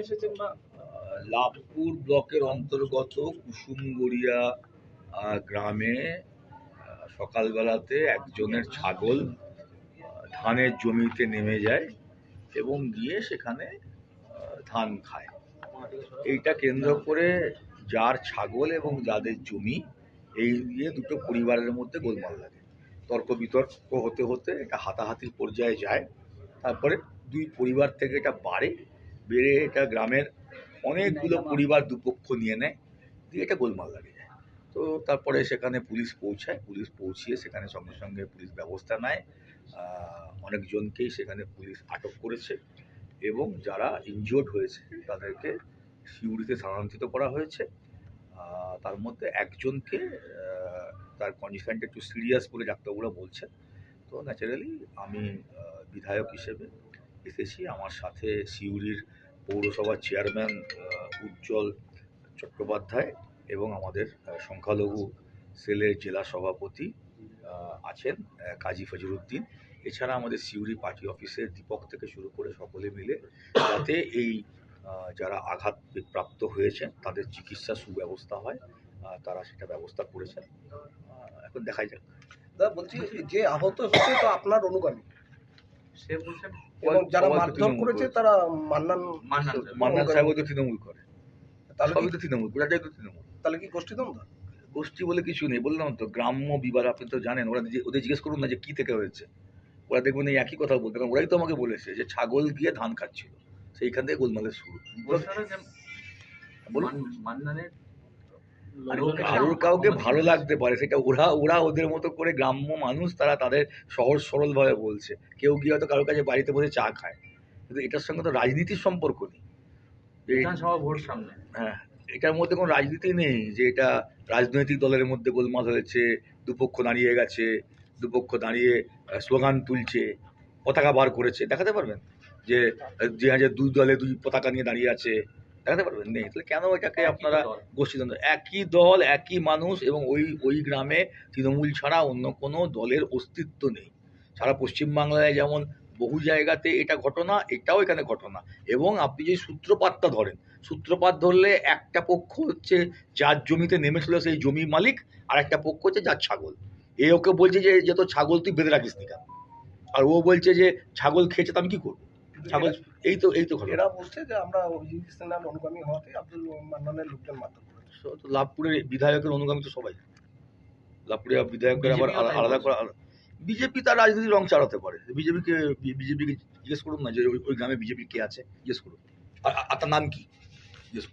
এসেছেন বা লাভপুর ব্লকের অন্তর্গত কুসুমগড়িয়া গ্রামে সকালবেলাতে একজনের ছাগল ধানের জমিতে নেমে যায় এবং গিয়ে সেখানে ধান খায়। এইটা কেন্দ্র করে যার ছাগল এবং যাদের জমি, এই নিয়ে দুটো পরিবারের মধ্যে গোলমাল লাগে। তর্ক বিতর্ক হতে হতে এটা হাতাহাতির পর্যায়ে যায়। তারপরে দুই পরিবার থেকে এটা বাড়ে। বেড়ে এটা গ্রামের অনেকগুলো পরিবার দুপক্ষ নিয়ে নেয়, দিয়ে এটা গোলমাল লাগে যায় তো তারপরে সেখানে পুলিশ পৌঁছায়, পুলিশ পৌঁছিয়ে সেখানে সঙ্গে সঙ্গে পুলিশ ব্যবস্থা নেয়। অনেকজনকেই সেখানে পুলিশ আটক করেছে এবং যারা ইনজিওর্ড হয়েছে তাদেরকে সিউড়িতে স্থানান্তরিত করা হয়েছে। তার মধ্যে একজনকে তার কন্ডিশনটা একটু সিরিয়াস বলে ডাক্তারবাবুরা বলছেন। তো ন্যাচারালি আমি বিধায়ক হিসেবে এসেছি। আমার সাথে সিউড়ির পৌরসভার চেয়ারম্যান উজ্জ্বল চট্টোপাধ্যায় এবং আমাদের সংখ্যালঘু সেলের জেলা সভাপতি আছেন কাজী ফজরুদ্দিন এছাড়া আমাদের সিউড়ি পার্টি অফিসের দীপক থেকে শুরু করে সকলে মিলে যাতে এই যারা আঘাত প্রাপ্ত হয়েছেন, তাদের চিকিৎসা সুব্যবস্থা হয় তারা সেটা ব্যবস্থা করেছেন। এখন দেখাই যাক। বলছি যে আহত হচ্ছে তো আপনার অনুগামী? সে বলছেন এবং যারা মারধর করেছে। তারা মান্নান মান্নান মান্নান সাহেবও তো তৃণমূল করে। তাহলে সবই তো তৃণমূল তো তৃণমূল। তাহলে কি গোষ্ঠীদ্বন্দ্ব গোষ্ঠী বলে কিছু নেই বললাম তো গ্রাম্য বিবাদ আপনি তো জানেন ওরা ওদের জিজ্ঞেস করুন না যে কি থেকে হয়েছে। ওরা দেখবেন এই একই কথা বলতে কারণ ওরাই তো আমাকে বলেছে যে ছাগল গিয়ে ধান খাচ্ছিল। সেইখান থেকে গোলমালের শুরু। বলুন। মান্নানের কারোর কাউকে ভালো লাগতে পারে সেটা ওরা ওরা ওদের মতো করে গ্রাম্য মানুষ তারা তাদের সহজ সরলভাবে বলছে। কেউ গিয়ে হয়তো কারোর কাছে বাড়িতে বসে চা খায়। কিন্তু এটার সঙ্গে তো রাজনীতির সম্পর্ক নেই। বিধানসভা ভোট সামনে। হ্যাঁ এটার মধ্যে কোনো রাজনীতি নেই যে এটা রাজনৈতিক দলের মধ্যে গোলমাল হয়েছে দুপক্ষ দাঁড়িয়ে গেছে দুপক্ষ দাঁড়িয়ে স্লোগান তুলছে পতাকা বার করেছে। দেখাতে পারবেন? যে যে হাজার দুই দলে দুই পতাকা নিয়ে দাঁড়িয়ে আছে। দেখাতে পারবেন নেই। তাহলে কেন এটাকে আপনারা। গোষ্ঠীদ্বন্দ্ব? একই দল একই মানুষ এবং ওই ওই গ্রামে তৃণমূল ছাড়া অন্য কোনো দলের অস্তিত্ব নেই। সারা পশ্চিমবাংলায় যেমন বহু জায়গাতে এটা ঘটনা এটাও এখানে ঘটনা। এবং আপনি যে সূত্রপাতটা ধরেন সূত্রপাত ধরলে একটা পক্ষ হচ্ছে যার জমিতে নেমেছিল সেই জমি মালিক আর একটা পক্ষ হচ্ছে যার ছাগল। এ ওকে বলছে যে যে তো ছাগল তুই বেঁধে রাখিস নি কেন? আর ও বলছে যে ছাগল খেয়েছে তো আমি কি করব? ছাগল এই তো এই তো এরা বলছে যে আমরা অভিজিৎ অনুগামী হওয়াতে আব্দুল মান্নানের লোকজন মাধ্যম করেছে। তো লাভপুরের বিধায়কের অনুগামী তো সবাই। লাভপুরের বিধায়কের আবার আলাদা। করা বিজেপি তার রাজনীতির রং চালাতে পারে। বিজেপিকে বিজেপিকে জিজ্ঞেস করুন না যে ওই- গ্রামে বিজেপি কে আছে? জিজ্ঞেস করুন। আর আর তার নাম কি? জিজ্ঞেস করুন